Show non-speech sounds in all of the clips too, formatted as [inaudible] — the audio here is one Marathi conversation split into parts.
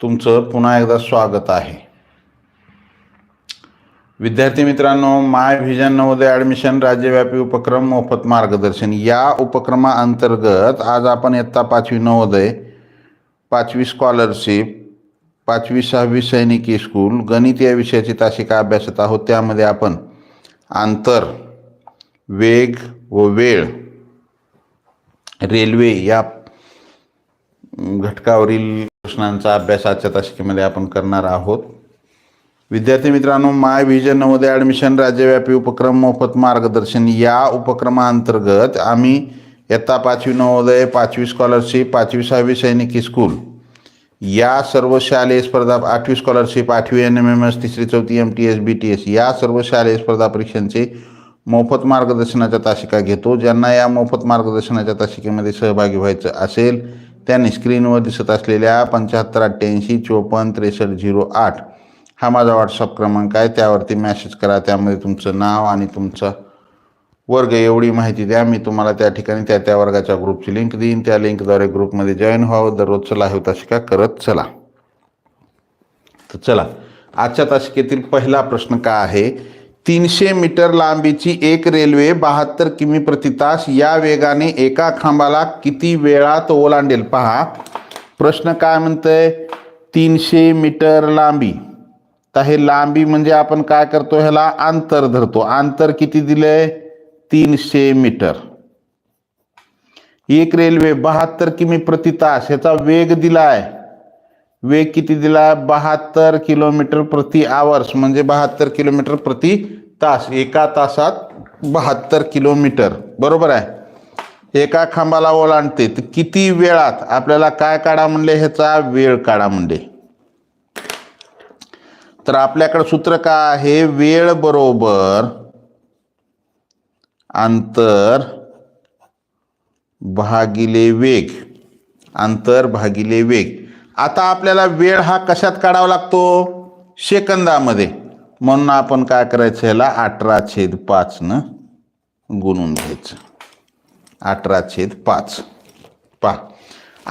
तुमचं पुन्हा एकदा स्वागत आहे. विद्यार्थी मित्रांनो माय व्हिजन नवोदय ॲडमिशन राज्यव्यापी उपक्रम मोफत मार्गदर्शन. या उपक्रमाअंतर्गत आज आपण इयत्ता पाचवी नवोदय पाचवी स्कॉलरशिप पाचवी सहावी सैनिकी स्कूल गणित या विषयाची तासिका अभ्यासत आहोत. त्यामध्ये आपण आंतर वेग व वेळ रेल्वे या घटकावरील प्रश्नांचा अभ्यास आजच्या तासिकेमध्ये आपण करणार आहोत. विद्यार्थी मित्रांनो माय विजन नवोदय ॲडमिशन राज्यव्यापी उपक्रम मोफत मार्गदर्शन. या उपक्रमाअंतर्गत आम्ही इयत्ता पाचवी नवोदय पाचवी स्कॉलरशिप पाचवी सहावी सैनिकी स्कूल या सर्व शालेय स्पर्धा आठवी स्कॉलरशिप आठवी एन एम एम एस तिसरी चौथी M T S B T S या सर्व शालेय स्पर्धा परीक्षांचे मोफत मार्गदर्शनाच्या तासिका घेतो. ज्यांना या मोफत मार्गदर्शनाच्या तासिकेमध्ये सहभागी व्हायचं असेल त्यांनी स्क्रीनवर दिसत असलेल्या पंच्याहत्तर अठ्ठ्याऐंशी चोपन्न त्रेसष्ट झिरो आठ हा माझा व्हॉट्सअप क्रमांक आहे. त्यावरती मॅसेज करा. त्यामध्ये तुमचं नाव आणि तुमचा वर्ग एवढी माहिती द्या. मी तुम्हाला त्या ठिकाणी त्या त्या वर्गाच्या ग्रुपची लिंक देईन. त्या लिंकद्वारे ग्रुपमध्ये जॉईन व्हावं. दररोजचं लाईव्ह तशिका करत चला. तर चला. आजच्या तासिकेतील पहिला प्रश्न काय आहे? तीनशे मीटर लांबीची एक रेल्वे बहात्तर किमी प्रतितास या वेगाने एका खांबाला किती वेळात ओलांडेल पहा. प्रश्न काय म्हणतंय? तीनशे मीटर लांबी. तर हे लांबी म्हणजे आपण काय करतो? ह्याला अंतर धरतो. अंतर किती दिलंय? तीनशे मीटर. एक रेल्वे बहात्तर किमी प्रति तास ह्याचा वेग दिलाय. वेग किती दिला बहात्तर किलोमीटर प्रति आवर्स म्हणजे बहात्तर किलोमीटर प्रति तास एका तासात बहात्तर किलोमीटर. बरोबर आहे? एका खांबाला ओलांडते तर किती वेळात आपल्याला काय काढा म्हणले? ह्याचा वेळ काढा म्हणले. तर आपल्याकडे सूत्र काय आहे? वेळ बरोबर अंतर भागिले वेग. अंतर भागिले वेग. आता आपल्याला वेळ हा कशात काढावा लागतो? सेकंदामध्ये. म्हणून आपण काय करायचं ह्याला अठरा छेद पाचनं गुणून घ्यायचं. अठरा छेद पाच. पा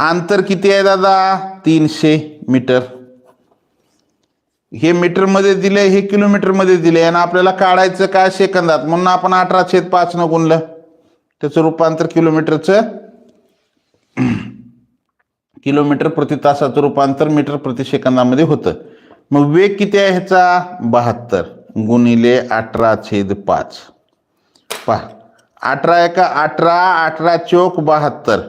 अंतर किती आहे दादा? तीनशे मीटर. हे मीटरमध्ये दिले हे किलोमीटरमध्ये दिले आणि आपल्याला काढायचं काय सेकंदात? म्हणून आपण अठरा छेद पाच न गुणलं. त्याचं रूपांतर किलोमीटरचं. किलोमीटर प्रति तासाचं रूपांतर मीटर प्रति सेकंदामध्ये होतं. मग वेग किती आहे ह्याचा? बहात्तर गुणिले अठरा छेद पाच. पहा अठरा एक अठरा अठरा चोक बहात्तर.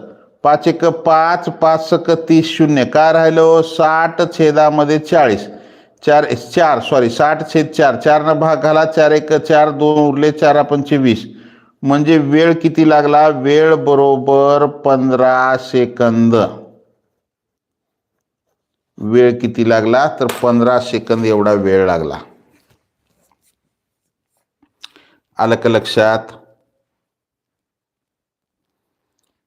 पाच एक पाच पाच सक तीस शून्य. काय राहिलो? साठ छेदामध्ये चाळीस. चार चार सॉरी साठ छेद चार. चारनं भाग घाला चार एक चार दोन उरले चार पंचवीस म्हणजे वेळ किती लागला? वेळ बरोबर पंधरा सेकंद. वेळ किती लागला? तर पंधरा सेकंद एवढा वेळ लागला. आलं का लक्षात?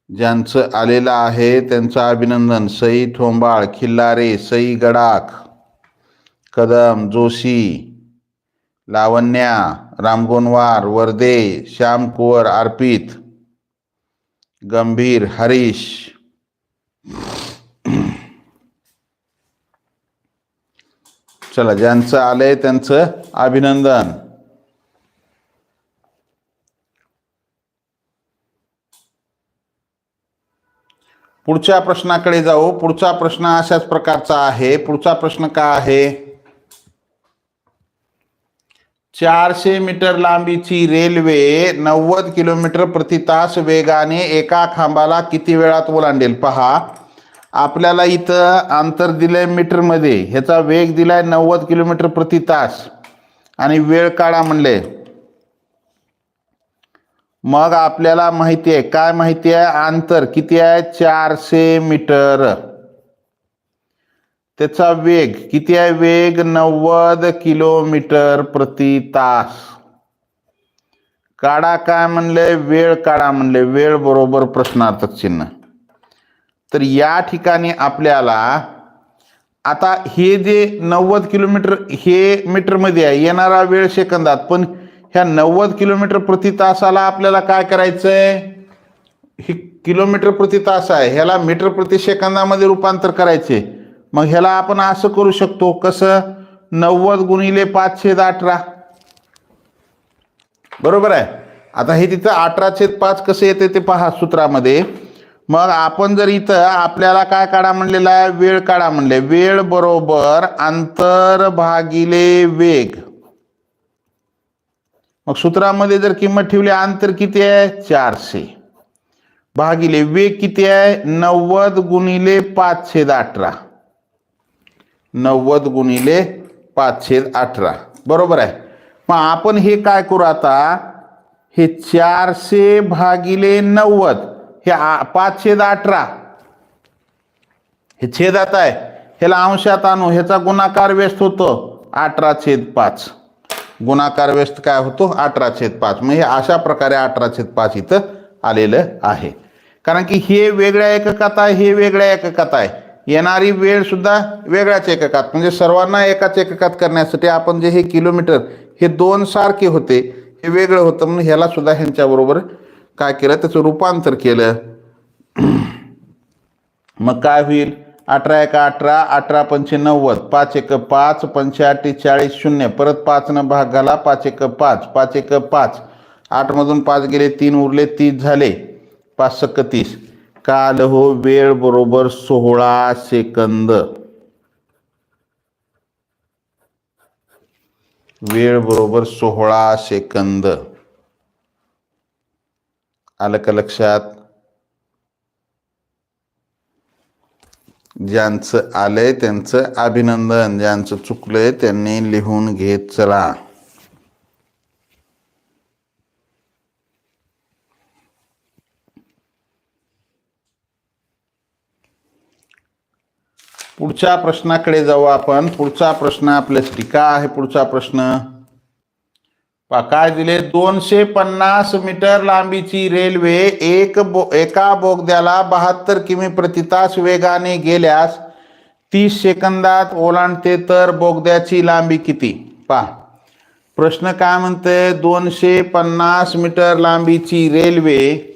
ज्यांचं आलेलं आहे त्यांचं अभिनंदन. सई ठोंबाळ खिल्लारे सई गडाख कदम जोशी लावण्या रामगोनवार वर्दे श्याम कुवर अर्पित गंभीर हरीश चला ज्यांचं आलंय त्यांचं अभिनंदन. पुढच्या प्रश्नाकडे जाऊ. पुढचा प्रश्न अशाच प्रकारचा आहे. पुढचा प्रश्न काय आहे? चारशे मीटर लांबीची रेल्वे नव्वद किलोमीटर प्रति तास वेगाने एका खांबाला किती वेळात ओलांडेल? पहा. आपल्याला इथं अंतर दिलंय मीटरमध्ये. ह्याचा वेग दिलाय नव्वद किलोमीटर प्रति तास. आणि वेळ काढा म्हणले. मग आपल्याला माहिती आहे. काय माहिती आहे? अंतर किती आहे? चारशे मीटर. त्याचा वेग किती आहे? वेग नव्वद किलोमीटर प्रति तास. काढा काय म्हणले? वेळ काढा म्हणले. वेळ बरोबर प्रश्नार्थक चिन्ह. तर या ठिकाणी आपल्याला आता हे जे नव्वद किलोमीटर हे मीटरमध्ये आहे येणारा वेळ सेकंदात पण ह्या नव्वद किलोमीटर प्रति तासाला आपल्याला काय करायचं आहे ही किलोमीटर प्रति तास आहे ह्याला मीटर प्रति सेकंदामध्ये रूपांतर करायचे. मग ह्याला आपण असं करू शकतो कसं? नव्वद गुणिले पाचशे अठरा. बरोबर आहे? आता हे तिथं अठरा छेद पाच कसं येते ते पहा सूत्रामध्ये. मग आपण जर इथं आपल्याला काय काढा म्हणलेला आहे? वेळ काढा म्हणले. वेळ बरोबर अंतर भागिले वेग. मग सूत्रामध्ये जर किंमत ठेवली अंतर किती आहे? चारशे. भागिले वेग किती आहे? नव्वद गुणिले पाच छेद अठरा. नव्वद गुणिले पाच छेद अठरा. बरोबर आहे. मग आपण हे काय करू आता? हे चारशे भागिले नव्वद. हे आ- पाच छेद अठरा. हे छेदात आहे. ह्याला अंशात आणू. ह्याचा गुणाकार व्यस्त होतो. अठरा छेद पाच. गुणाकार व्यस्त काय होतो? अठरा छेद पाच. मग हे अशा प्रकारे अठरा छेद पाच इथं आलेलं आहे. कारण की हे वेगळ्या एककात आहे हे वेगळ्या एककात आहे. येणारी वेळ सुद्धा वेगळ्याच एककात. म्हणजे सर्वांना एकाच एककात करण्यासाठी आपण जे हे किलोमीटर हे दोन सारखे होते हे वेगळं होतं. म्हणून ह्याला सुद्धा ह्यांच्याबरोबर काय केलं? त्याचं रूपांतर केलं. [clears throat] मग काय होईल? अठरा एक अठरा अठरा पंचे नव्वद पाच एक पाच पंच्याऐंशी चाळीस शून्य परत पाचनं भाग घाला पाच एक पाच पाच एक पाच. आठमधून पाच गेले तीन उरले तीस झाले. पाच सक्क तीस. काल हो वेळ बरोबर सोळा सेकंद. वेळ बरोबर सोळा सेकंद. आलं का लक्षात? ज्यांचं आलंय त्यांचं अभिनंदन ज्यांचं चुकलंय त्यांनी लिहून घेत चला. पुढच्या प्रश्नाकडे जाऊ आपण. पुढचा प्रश्न आपल्यासाठी टीका आहे पुढचा प्रश्न. काय दिले दोनशे पन्नास मीटर लांबीची रेल्वे एक बो एका बोगद्याला बहात्तर किमी प्रति तास वेगाने गेल्यास तीस सेकंदात ओलांडते तर बोगद्याची लांबी किती? पहा. प्रश्न काय म्हणते दोनशे पन्नास मीटर लांबीची रेल्वे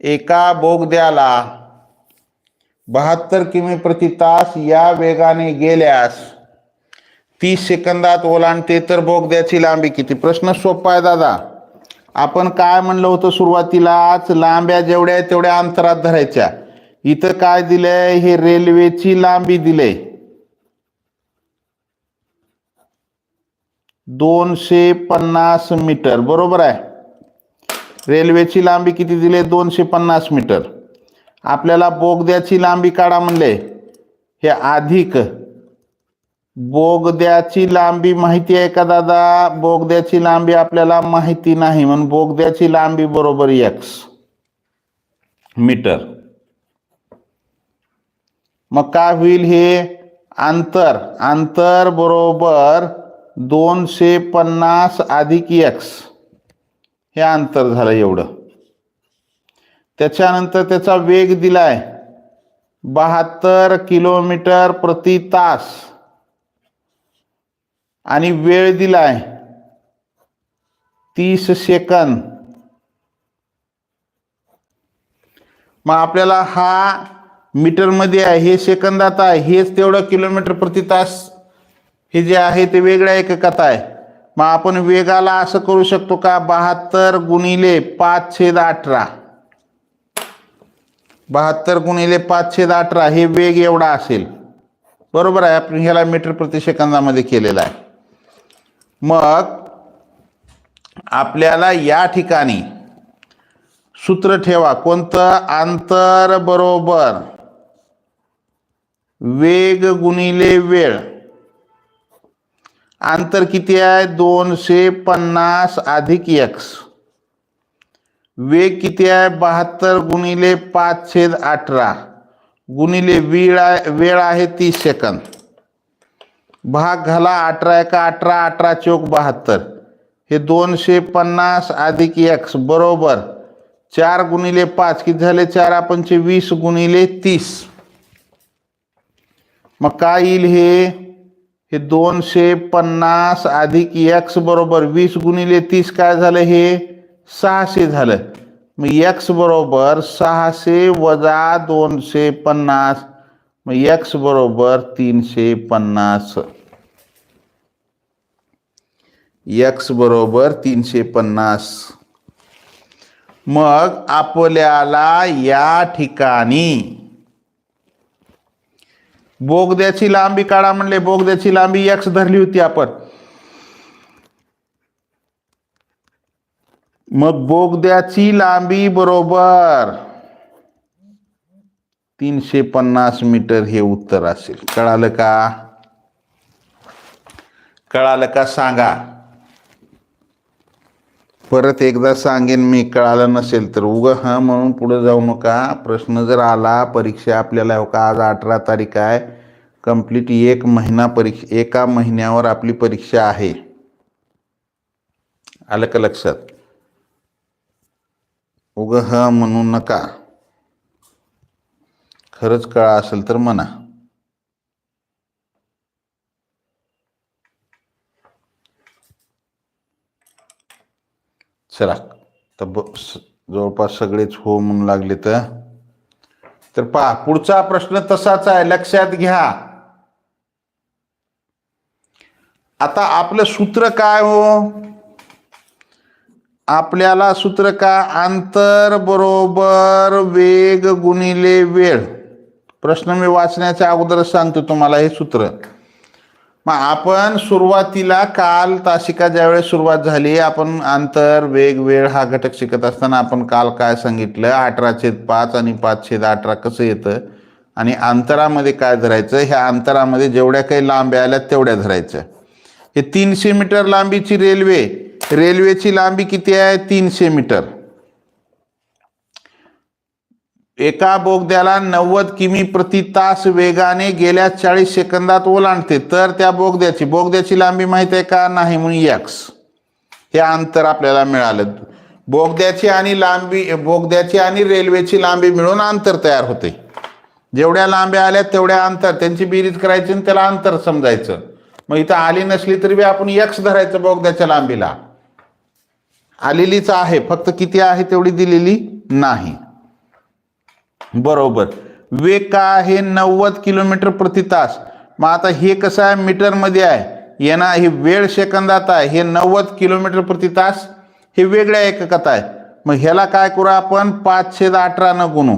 एका बोगद्याला बहात्तर किमी प्रति तास या वेगाने गेल्यास तीस सेकंदात ओलांडते तर बोगद्याची लांबी किती. प्रश्न सोपा आहे दादा. आपण काय म्हणलं होतं सुरुवातीलाच लांब्या जेवढ्या आहेत तेवढ्या अंतरात धरायच्या. इथं काय दिलंय? हे रेल्वेची लांबी दिलंय. दोनशे पन्नास मीटर. बरोबर आहे. रेल्वेची लांबी किती दिली दोनशे पन्नास मीटर. आपल्याला बोगद्याची लांबी काढा म्हणले. हे अधिक. बोगद्याची लांबी माहिती आहे का दादा? बोगद्याची लांबी आपल्याला माहिती नाही म्हणून बोगद्याची लांबी बरोबर एक्स मीटर. मग काय होईल हे? अंतर. अंतर बरोबर दोनशे पन्नास अधिक एक्स हे अंतर झालं एवढं. त्याच्यानंतर त्याचा वेग दिलाय बहात्तर किलोमीटर प्रति तास. आणि वेळ दिलाय. तीस सेकंद. मग आपल्याला हा मीटरमध्ये आहे हे सेकंदात आहे हेच तेवढं किलोमीटर प्रति तास. हे जे आहे ते वेगळ्या एककात आहे. मग आपण वेगाला असं करू शकतो का? बहात्तर गुणिले पाच छेद अठरा. बहात्तर गुणिले पाच छेद अठरा हे वेग एवढा असेल. बरोबर आहे? आपण ह्याला मीटर प्रति सेकंदामध्ये केलेला आहे. मग आपल्याला या ठिकाणी सूत्र ठेवा. कोणतं? आंतर बरोबर. वेग गुणिले वेळ. अंतर किती आहे? दोनशे पन्नास अधिक एक्स वेग किती आहे? बहात्तर गुणिले पाच छेद अठरा. गुणिले वेळ आहे वेळ आहे तीस सेकंद. भाग घाला अठरा एका अठरा अठरा चौक बहात्तर. हे दोनशे पन्नास अधिक एक्स बरोबर. चार गुणिले पाच किती झाले? चार आपणचे वीस गुणिले तीस. मग काय येईल हे? हे दोनशे पन्नास अधिक एक्स बरोबर. वीस गुणिले तीस काय झालं हे? सहाशे झालं. मग एक्स बरोबर सहाशे वजा दोनशे पन्नास. मग एक्स बरोबर तीनशे पन्नास. एक्स बरोबर तीनशे पन्नास. मग आपल्याला या ठिकाणी बोगद्याची लांबी काढा म्हणले. बोगद्याची लांबी एक्स धरली होती आपण. मग बोगद्याची लांबी बरोबर तीनशे पन्नास मीटर हे उत्तर असेल. कळालं का? कळालं का? सांगा. परत एकदा सांगेन मी कळालं नसेल तर. उगं हां म्हणून पुढे जाऊ नका. प्रश्न जर आला परीक्षा आपल्याला हो का आज अठरा तारीख आहे. कंप्लीट एक महिना परीक्षा एका महिन्यावर आपली परीक्षा आहे. आलं का लक्षात? उगं ह म्हणू नका. खरंच कळा असेल तर म्हणा. चला. तर ब स- जवळपास सगळेच हो म्हणून लागले तर तर पहा पुढचा प्रश्न तसाच आहे. लक्षात घ्या. आता आपलं सूत्र काय हो? आपल्याला सूत्र का? अंतर बरोबर वेग गुणिले वेळ. प्रश्न मी वाचण्याच्या अगोदरच सांगतो तुम्हाला हे सूत्र. मग आपण सुरुवातीला काल तासिका ज्यावेळेस सुरुवात झाली आपण अंतर वेग वेळ हा घटक शिकत असताना आपण काल काय सांगितलं? अठरा छेद पाच आणि पाच छेद अठरा कसं येतं? आणि अंतरामध्ये काय धरायचं? ह्या अंतरामध्ये जेवढ्या काही लांब्या आल्या तेवढ्या धरायचं. हे तीनशे मीटर लांबीची रेल्वे रेल्वेची लांबी किती आहे? तीनशे मीटर. एका बोगद्याला नव्वद किमी प्रति तास वेगाने गेल्या चाळीस सेकंदात ओलांडते. तर त्या बोगद्याची बोगद्याची लांबी माहीत आहे का? नाही म्हणून यक्स हे अंतर आपल्याला मिळालं. बोगद्याची आणि लांबी बोगद्याची आणि रेल्वेची लांबी मिळून अंतर तयार होते. जेवढ्या लांब्या आल्या तेवढ्या अंतर त्यांची बेरीज करायची आणि त्याला अंतर समजायचं. मग इथं आली नसली तरी बी आपण यक्स धरायचं बोगद्याच्या लांबीला. आलेलीच आहे फक्त किती आहे तेवढी दिलेली नाही. बरोबर. वेग का आहे नव्वद किलोमीटर प्रति तास. मग आता हे कसं आहे? मीटरमध्ये आहे. येणार हे वेळ सेकंदात आहे. हे नव्वद किलोमीटर प्रति तास हे वेगळ्या एककात आहे. मग ह्याला काय करू आपण? पाचशे अठरा न गुणू.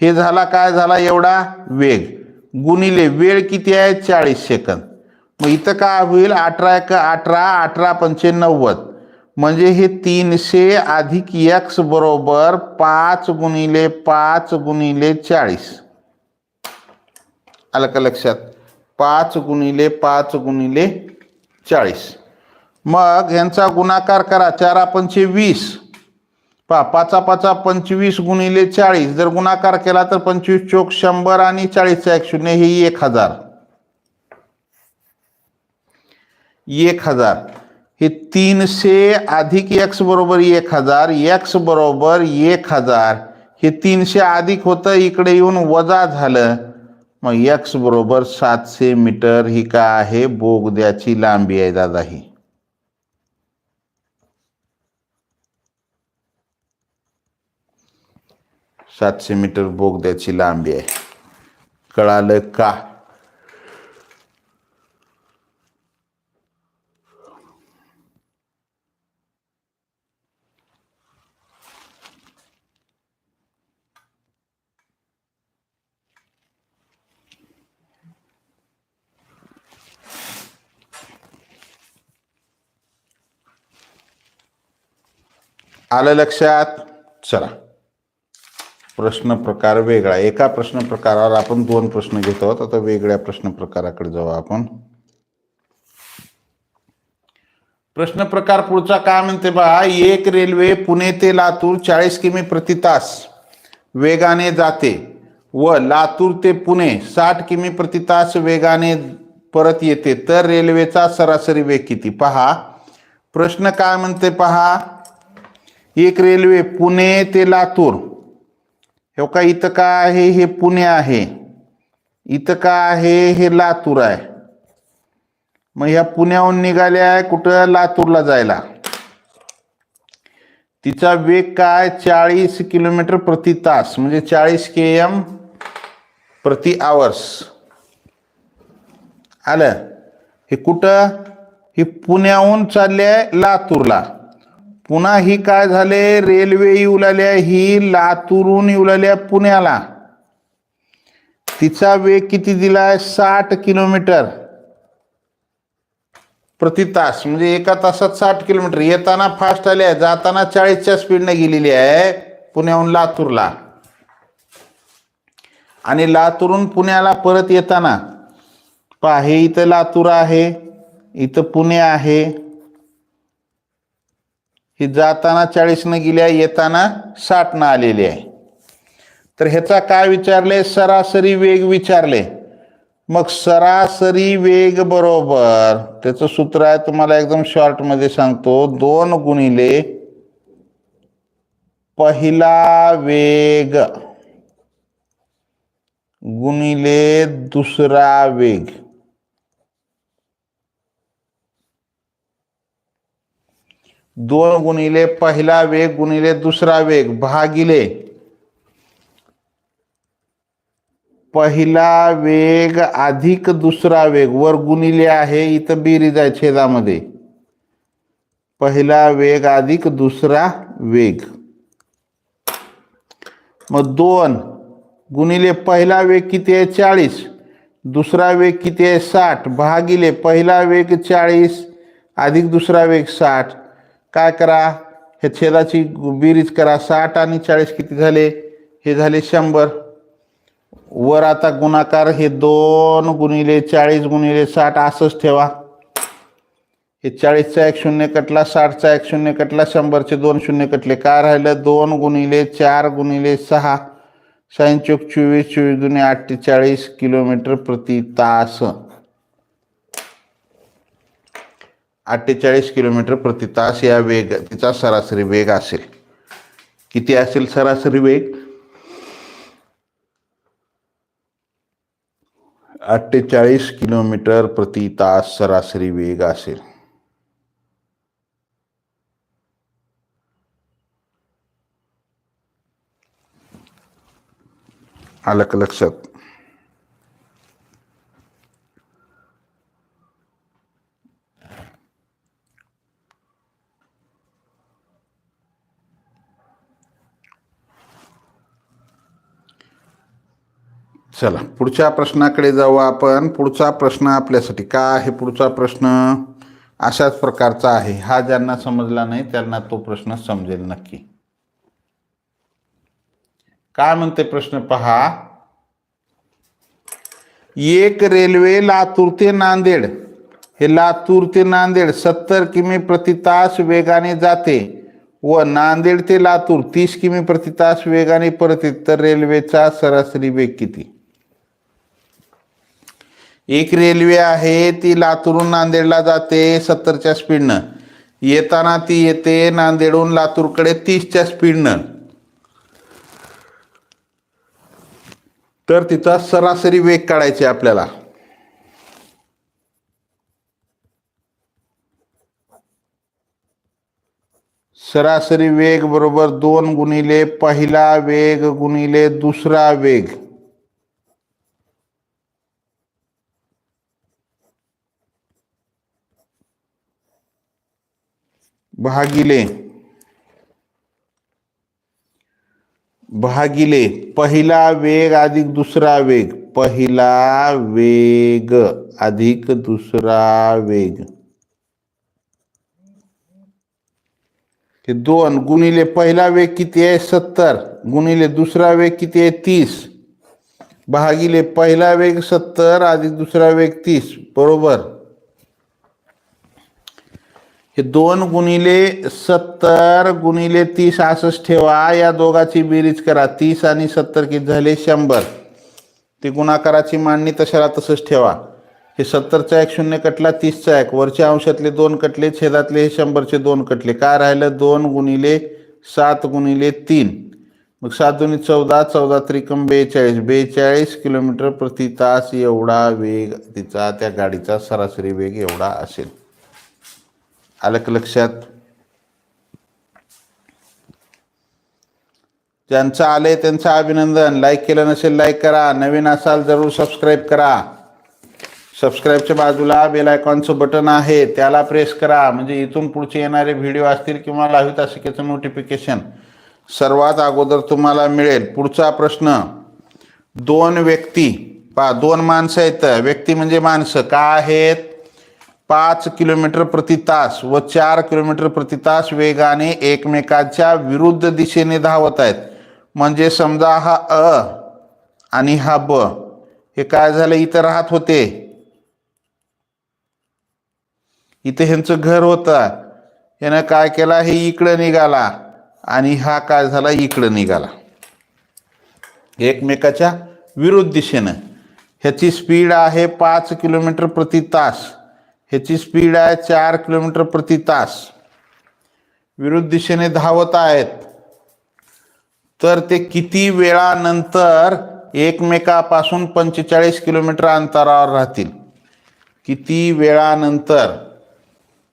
हे झाला काय झाला एवढा? वेग. गुणिले वेळ किती आहे? चाळीस सेकंद. मग इथं काय होईल? अठरा एक अठरा अठरा पंचे नव्वद. म्हणजे हे तीनशे अधिक एक्स बरोबर पाच गुणिले पाच गुणिले चाळीस. आलं का लक्षात? पाच गुणिले पाच गुणिले चाळीस. मग यांचा गुणाकार करा चारा पंचे वीस. पा पाचा पाचा पंचवीस गुणिले चाळीस. जर गुणाकार केला तर पंचवीस चोक शंभर आणि चाळीसचा एक शून्य हे एक हजार. एक हजार. हे तीनशे अधिक एक्स बरोबर एक हजार एक्स बरोबर एक हजार. हे तीनशे अधिक होतं इकडे येऊन वजा झालं. मग एक्स बरोबर सातशे मीटर ही काय आहे? बोगद्याची लांबी आहे दादा ही. सातशे मीटर बोगद्याची लांबी आहे. कळालं का? आलं लक्षात? चला. प्रश्न प्रकार वेगळा. एका प्रश्न प्रकारावर आपण दोन प्रश्न घेतो आहोत. आता वेगळ्या प्रश्न प्रकाराकडे जाऊ आपण. प्रश्न प्रकार पुढचा काय म्हणते बा? एक रेल्वे पुणे ते लातूर चाळीस किमी प्रति तास वेगाने जाते व लातूर ते पुणे साठ किमी प्रति तास वेगाने परत येते. तर रेल्वेचा सरासरी वेग किती? पहा. प्रश्न काय म्हणते पहा? एक रेल्वे पुणे ते लातूर. हे का इथं का आहे? हे पुणे आहे. इथं का आहे? हे लातूर आहे. मग ह्या पुण्याहून निघाल्या आहे कुठं? लातूरला जायला. तिचा वेग काय? चाळीस किलोमीटर प्रति तास म्हणजे चाळीस के एम प्रति आवर्स आलं? हे कुठं? हे पुण्याहून चालले आहे लातूरला. पुन्हा ही काय झाले? रेल्वे येऊ लागल्या ही लातूरून येऊ लागल्या पुण्याला. तिचा वेग किती दिलाय? साठ किलोमीटर. प्रति तास म्हणजे एका तासात साठ किलोमीटर. येताना फास्ट आले आहे जाताना चाळीसच्या स्पीडने गेलेली आहे पुण्याहून लातूरला. आणि लातूरून पुण्याला परत येताना पहा हे इथं लातूर आहे इथं पुणे आहे ही जाताना चाळीसनं गेल्या येताना साठनं आलेली आहे. तर ह्याचा काय विचारले? सरासरी वेग विचारले. मग सरासरी वेग बरोबर त्याचं सूत्र आहे तुम्हाला एकदम शॉर्टमध्ये सांगतो दोन गुणिले पहिला वेग गुणिले दुसरा वेग. दोन गुणिले पहिला वेग गुणिले दुसरा वेग भागिले. पहिला वेग अधिक दुसरा वेग वर गुणिले आहे इथं बेरीज आहे छेदामध्ये. पहिला वेग अधिक दुसरा वेग. मग दोन गुणिले पहिला वेग किती आहे? चाळीस. दुसरा वेग किती आहे? साठ. भागिले पहिला वेग चाळीस अधिक दुसरा वेग साठ. काय करा? हे छेदाची बेरीज करा. साठ आणि चाळीस किती झाले? हे झाले शंभर. वर आता गुणाकार हे दोन गुणिले चाळीस गुणिले साठ असंच ठेवा. हे चाळीसचा एक शून्य कटला साठचा एक शून्य कटला शंभरचे दोन शून्य कटले. काय राहिलं? दोन गुणिले चार गुणिले सहा. साईन चोवीस चोवीस दुने अठ्ठेचाळीस किलोमीटर प्रति तास. अठ्ठेचाळीस किलोमीटर प्रति तास या वेग तिचा सरासरी वेग असेल. किती असेल सरासरी वेग? अठ्ठेचाळीस किलोमीटर प्रति तास सरासरी वेग असेल. आलं लक्षात चला पुढच्या प्रश्नाकडे जाऊ आपण. पुढचा प्रश्न आपल्यासाठी का आहे पुढचा प्रश्न? अशाच प्रकारचा आहे. हा ज्यांना समजला नाही त्यांना तो प्रश्न समजेल नक्की. काय म्हणते प्रश्न? पहा. एक रेल्वे लातूर ते नांदेड. हे लातूर ते नांदेड सत्तर किमी प्रति तास वेगाने जाते. व नांदेड ते लातूर तीस किमी प्रति तास वेगाने परत येत. तर रेल्वेचा सरासरी वेग किती? एक रेल्वे आहे ती लातूरून नांदेडला जाते सत्तरच्या स्पीडनं येताना ती येते नांदेडहून लातूरकडे तीसच्या स्पीडनं तर तिचा सरासरी वेग काढायचे आपल्याला. सरासरी वेग बरोबर दोन गुणिले पहिला वेग गुणिले दुसरा वेग. भागिले भागिले पहिला वेग अधिक दुसरा वेग. पहिला वेग अधिक दुसरा वेग. हे दोन गुणिले पहिला वेग किती आहे? सत्तर. गुणिले दुसरा वेग किती आहे? तीस. भागिले पहिला वेग सत्तर अधिक दुसरा वेग तीस. बरोबर? हे दोन गुणिले सत्तर गुणिले तीस असंच ठेवा. या दोघाची बेरीज करा. तीस आणि सत्तर किती झाले? शंभर. ती गुणाकाराची मांडणी तशाला तसंच ठेवा. हे सत्तरचा एक शून्य कटला तीसचा एक. वरच्या अंशातले दोन कटले छेदातले हे शंभरचे दोन कटले. काय राहिलं? दोन गुणिले सात गुणिले तीन. मग सात दोन्ही चौदा चौदा त्रिकम बेचाळीस. बेचाळीस किलोमीटर प्रति तास एवढा वेग तिचा त्या गाडीचा सरासरी वेग एवढा असेल. आलं का लक्षात. ज्यांचं आलंय त्यांचं अभिनंदन. लाईक केलं नसेल लाईक करा. नवीन असाल जरूर सबस्क्राईब करा. सबस्क्राईबच्या बाजूला बेल आयकॉनचं बटन आहे. त्याला प्रेस करा. म्हणजे इथून पुढचे येणारे व्हिडिओ असतील किंवा लावी तासिकेचं नोटिफिकेशन सर्वात अगोदर तुम्हाला मिळेल. पुढचा प्रश्न. दोन व्यक्ती. पा दोन माणसं आहेत. व्यक्ती म्हणजे माणसं. का आहेत? पाच किलोमीटर प्रति तास व चार किलोमीटर प्रति तास वेगाने एकमेकाच्या विरुद्ध दिशेने धावत आहेत. म्हणजे समजा हा अ आणि हा ब हे काय झालं? इथं राहत होते. इथे ह्यांचं घर होतं. यानं काय केला? हे इकडं निघाला. आणि हा काय झाला? इकडं निघाला. एकमेकाच्या विरुद्ध दिशेनं. ह्याची स्पीड आहे पाच किलोमीटर प्रति तास. ह्याची स्पीड आहे चार किलोमीटर प्रति तास. विरुद्ध दिशेने धावत आहेत. तर ते किती वेळानंतर एकमेकापासून पंचेचाळीस किलोमीटर अंतरावर राहतील? किती वेळानंतर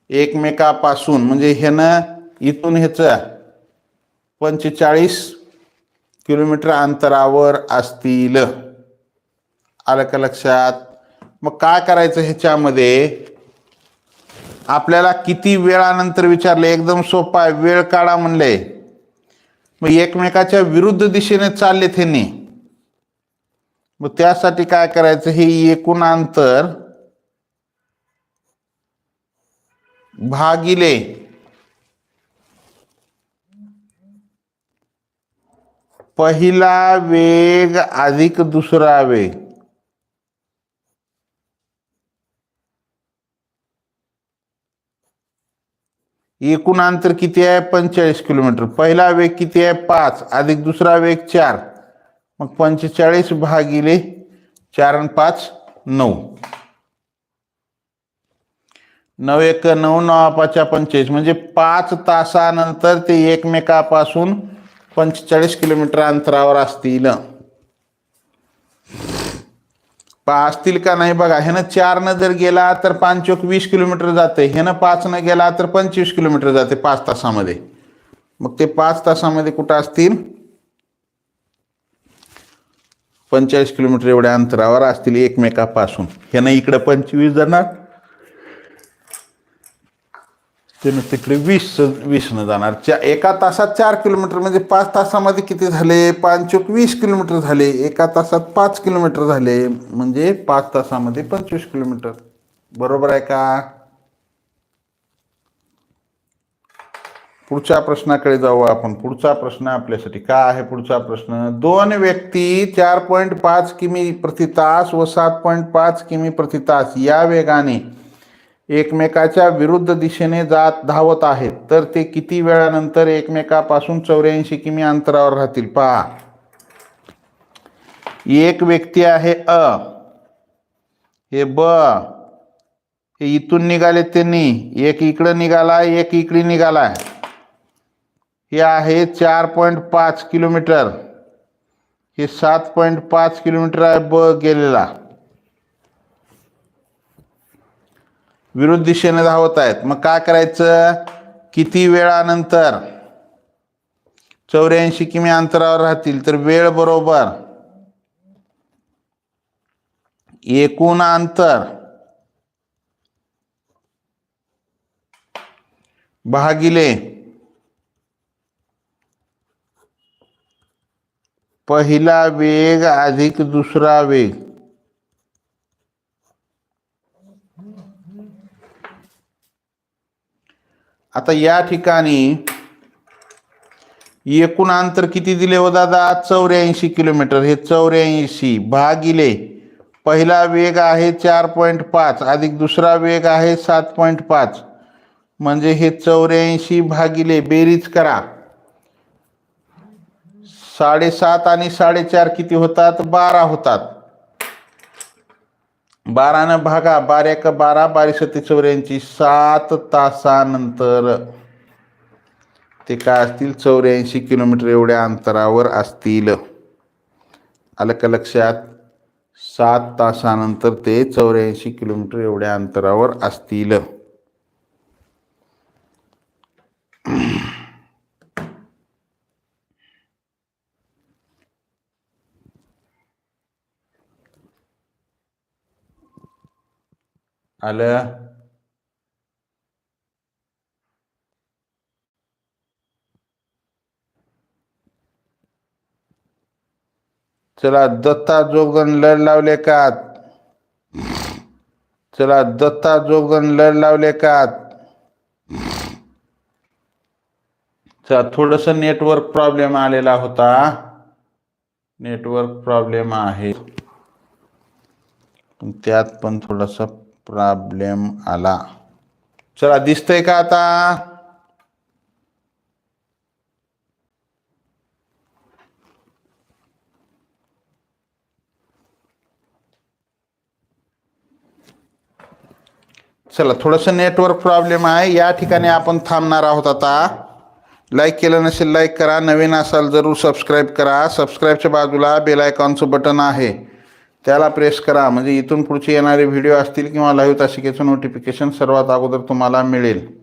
एकमेकापासून म्हणजे ह्यानं इथून ह्याचं पंचेचाळीस किलोमीटर अंतरावर असतील. आलं का लक्षात? मग काय करायचं ह्याच्यामध्ये? आपल्याला किती वेळानंतर विचारले? एकदम सोपा आहे. वेळ काढा म्हणले. मग एकमेकाच्या विरुद्ध दिशेने चालले त्यांनी. मग त्यासाठी काय करायचं? हे एकूण अंतर भागिले पहिला वेग अधिक दुसरा वेग. एकूण अंतर किती आहे? पंचेचाळीस किलोमीटर. पहिला वेग किती आहे? पाच. अधिक दुसरा वेग चार. मग पंचेचाळीस भागिले चार आणि पाच नऊ. नऊ एक नऊ नऊ पाचा पंचेचाळीस. म्हणजे पाच तासानंतर ते एकमेकापासून पंचेचाळीस किलोमीटर अंतरावर असतील. पा असतील का नाही बघा. ह्यानं चारनं जर गेला तर पाचोक वीस किलोमीटर जाते. ह्यानं पाचनं गेला तर पंचवीस किलोमीटर जाते पाच तासामध्ये. मग ते पाच तासामध्ये कुठं असतील? पंचेचाळीस किलोमीटर एवढ्या अंतरावर असतील एकमेकापासून. ह्यानं इकडं पंचवीस जाणार. त्यानं तिकडे वीस वीसनं जाणार. चा एका तासात चार किलोमीटर म्हणजे पाच तासामध्ये किती झाले? पांचोक वीस किलोमीटर झाले. एका तासात पाच किलोमीटर झाले. म्हणजे पाच तासामध्ये पंचवीस किलोमीटर. बरोबर आहे का? पुढच्या प्रश्नाकडे जाऊ आपण. पुढचा प्रश्न आपल्यासाठी काय आहे पुढचा प्रश्न? दोन व्यक्ती चार पॉईंट पाच किमी प्रति तास व सात पॉईंट पाच किमी प्रति तास. या वेगाने एकमेकाच्या विरुद्ध दिशेने जात धावत आहेत. तर ते किती वेळानंतर एकमेकापासून चौऱ्याऐंशी किमी अंतरावर राहतील? पहा. एक व्यक्ती आहे अ. हे ब. हे इथून निघाले त्यांनी. एक इकडं निघाला एक इकडे निघाला हे आहे चार पॉईंट पाच किलोमीटर. हे सात पॉईंट पाच किलोमीटर आहे ब गेलेला. विरुद्ध दिशेने धावत आहेत. मग काय करायचं? किती वेळानंतर? चौऱ्याऐंशी किमी अंतरावर राहतील तर वेळ बरोबर. एकूण अंतर. भागिले. पहिला वेग अधिक दुसरा वेग. आता या ठिकाणी एकूण अंतर किती दिले हो दादा? चौऱ्याऐंशी किलोमीटर. हे चौऱ्याऐंशी भागिले पहिला वेग आहे चार पॉईंट पाच अधिक दुसरा वेग आहे सात पॉईंट पाच. म्हणजे हे चौऱ्याऐंशी भागिले बेरीज करा. साडेसात आणि साडेचार किती होतात? बारा होतात. बारानं भागा बारा एक बारा बारीशे ते चौऱ्याऐंशी सात तासानंतर ते काय असतील? चौऱ्याऐंशी किलोमीटर एवढ्या अंतरावर असतील. आलं का लक्षात सात तासानंतर ते चौऱ्याऐंशी किलोमीटर एवढ्या अंतरावर असतील. आलं चला दत्ता जोगन लढ लावले का चला दत्ता जोगन लढ लावले का चला थोडस नेटवर्क प्रॉब्लेम आलेला होता नेटवर्क प्रॉब्लेम आहे त्यात पण थोडासा प्रॉब्लेम आला. चला दिसतंय का आता? चला थोडंसं नेटवर्क प्रॉब्लेम आहे. या ठिकाणी आपण थांबणार आहोत आता. लाईक केलं नसेल लाईक करा. नवीन असाल जरूर सबस्क्राईब करा. सबस्क्राईबच्या बाजूला बेल आयकॉनचं बटन आहे. त्याला प्रेस करा. म्हणजे इथून पुढचे येणारे व्हिडिओ असतील किंवा लाईव्ह तासिकेचं नोटिफिकेशन सर्वात अगोदर तुम्हाला मिळेल.